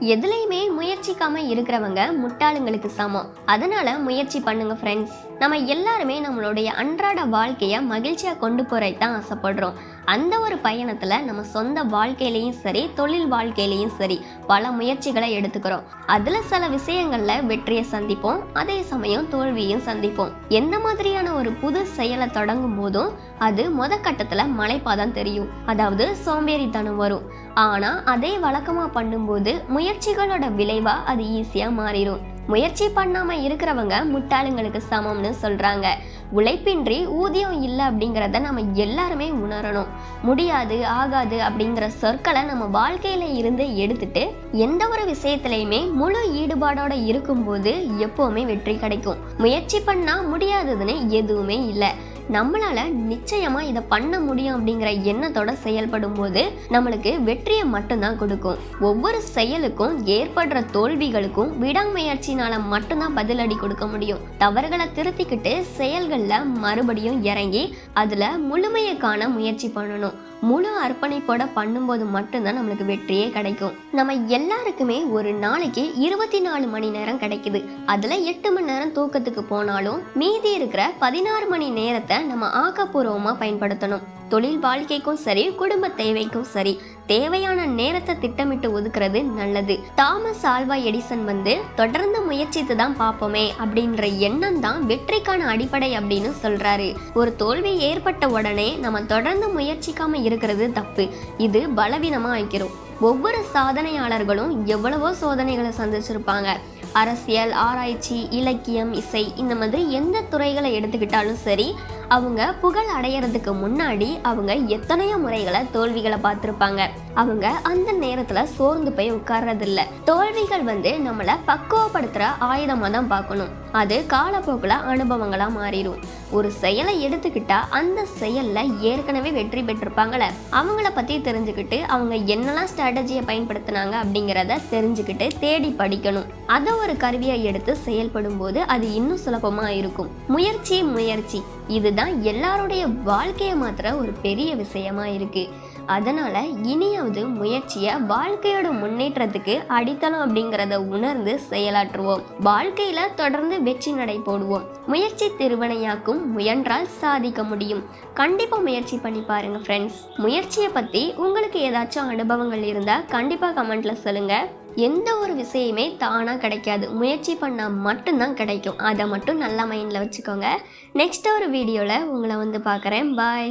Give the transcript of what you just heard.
எதுலையுமே முயற்சிக்காம இருக்கிறவங்க முட்டாளுங்களுக்கு சமம். அதனால முயற்சி பண்ணுங்க ஃப்ரெண்ட்ஸ் நம்ம எல்லாருமே நம்மளுடைய அன்றாட வாழ்க்கையை மகிழ்ச்சியா கொண்டு போறதை தான் ஆசைப்படுறோம். அந்த ஒரு பயணத்தில் நம்ம சொந்த வாழ்க்கையிலையும் சரி தொழில் வாழ்க்கையிலையும் சரி பல முயற்சிகளை எடுத்துக்கிறோம். அதில் சில விஷயங்களில் வெற்றியை சந்திப்போம் அதே சமயம் தோல்வியும் சந்திப்போம். எந்த மாதிரியான ஒரு புது செயலை தொடங்கும் போதும் அது முத கட்டத்தில் மலைப்பாதான் தெரியும். அதாவது சோம்பேறித்தனம் வரும். ஆனால் அதே வழக்கமாக பண்ணும்போது முயற்சிகளோட விளைவாக அது ஈஸியாக மாறிடும் முயற்சி பண்ணாம இருக்கிறவங்க முட்டாளுங்களுக்கு சமம்னு சொல்றாங்க. உழைப்பின்றி ஊதியம் இல்லை அப்படிங்கிறத நம்ம எல்லாருமே உணரணும். முடியாது ஆகாது அப்படிங்கிற சொற்களை நம்ம வாழ்க்கையில இருந்து எடுத்துட்டு எந்த ஒரு விஷயத்திலையுமே முழு ஈடுபாடோட இருக்கும்போது எப்பவுமே வெற்றி கிடைக்கும். முயற்சி பண்ணா முடியாததுன்னு எதுவுமே இல்லை. நம்மளால நிச்சயமா இதை பண்ண முடியும் அப்படிங்கிற எண்ணத்தோட செயல்படும் போது நம்மளுக்கு வெற்றியை மட்டும்தான் கொடுக்கும். ஒவ்வொரு செயலுக்கும் ஏற்படுற தோல்விகளுக்கும் விடாமுயற்சினால மட்டும்தான் பதிலடி கொடுக்க முடியும். தவறுகளை திருத்திக்கிட்டு செயல்களில் மறுபடியும் இறங்கி அதுல முழுமையை காண முயற்சி பண்ணணும். முழு அர்ப்பணிப்போட பண்ணும்போது மட்டும்தான் நம்மளுக்கு வெற்றியே கிடைக்கும். நம்ம எல்லாருக்குமே ஒரு நாளைக்கு இருபத்தி நாலு மணி நேரம் கிடைக்குது. அதுல எட்டு மணி நேரம் தூக்கத்துக்கு போனாலும் மீதி இருக்கிற பதினாறு மணி நேரத்தை நம்ம ஆக்கப்பூர்வமா பயன்படுத்தணும். தொழில் வாழ்க்கைக்கும் சரி குடும்ப தேவைக்கும் சரி தேவையான நேரத்தை திட்டமிட்டு ஒதுக்குறது நல்லது. தாமஸ் ஆல்வா எடிசன் வந்து தொடர்ந்து முயற்சித்து தான் பார்ப்போமே அப்படின்ற எண்ணம் தான் வெற்றிக்கான அடிப்படை அப்படின்னு சொல்றாரு. ஒரு தோல்வி ஏற்பட்ட உடனே நம்ம தொடர்ந்து முயற்சிக்காம இருக்கிறது தப்பு. இது பலவீனமா ஆக்கிறோம் ஒவ்வொரு சாதனையாளர்களும் எவ்வளவோ சோதனைகளை சந்திச்சிருப்பாங்க. அரசியல் ஆராய்ச்சி இலக்கியம் இசை இந்த மாதிரி எந்த துறைகளை எடுத்துக்கிட்டாலும் சரி அவங்க புகழ் அடையிறதுக்கு முன்னாடி அவங்க எத்தனையோ முறைகளை தோல்விகளை பார்த்துருப்பாங்க. அவங்க அந்த நேரத்துல சோர்ந்து போய் உட்கார்றதில்ல. தோல்விகள் வந்து நம்மளை பக்குவப்படுத்துற ஆயுதமா தான் பார்க்கணும். அது காலப்போக்கில் அனுபவங்களா மாறிடும் ஒரு செயலை எடுத்துக்கிட்டா அந்த செயல்ல ஏற்கனவே வெற்றி பெற்றிருப்பாங்களே அவங்கள பத்தி தெரிஞ்சுக்கிட்டு அவங்க என்னெல்லாம் ஸ்ட்ராட்டஜியை பயன்படுத்தினாங்க அப்படிங்கிறத தெரிஞ்சுக்கிட்டு தேடி படிக்கணும். அதை ஒரு கருவியை எடுத்து செயல்படும் போது அது இன்னும் சுலபமா இருக்கும். முயற்சி முயற்சி. இது இதுதான் எல்லாருடைய வாழ்க்கையை மாத்திர ஒரு பெரிய விஷயமா இருக்கு. அதனால இனியாவது முயற்சியை வாழ்க்கையோட முன்னேற்றத்துக்கு அடித்தளம் அப்படிங்கிறத உணர்ந்து செயலாற்றுவோம். வாழ்க்கையில தொடர்ந்து வெற்றி நடை போடுவோம். முயற்சி திருவனையாக்கும் முயன்றால் சாதிக்க முடியும். கண்டிப்பா முயற்சி பண்ணி பாருங்க ஃப்ரெண்ட்ஸ் முயற்சியை பத்தி உங்களுக்கு ஏதாச்சும் அனுபவங்கள் இருந்தா கண்டிப்பா கமெண்ட்ல சொல்லுங்க. எந்த ஒரு விஷயமே தானாக கிடைக்காது. முயற்சி பண்ணால் மட்டும்தான் கிடைக்கும். அதை மட்டும் நல்லா மைண்டில் வச்சுக்கோங்க. நெக்ஸ்ட் ஒரு வீடியோவில் உங்களை வந்து பார்க்குறேன். பாய்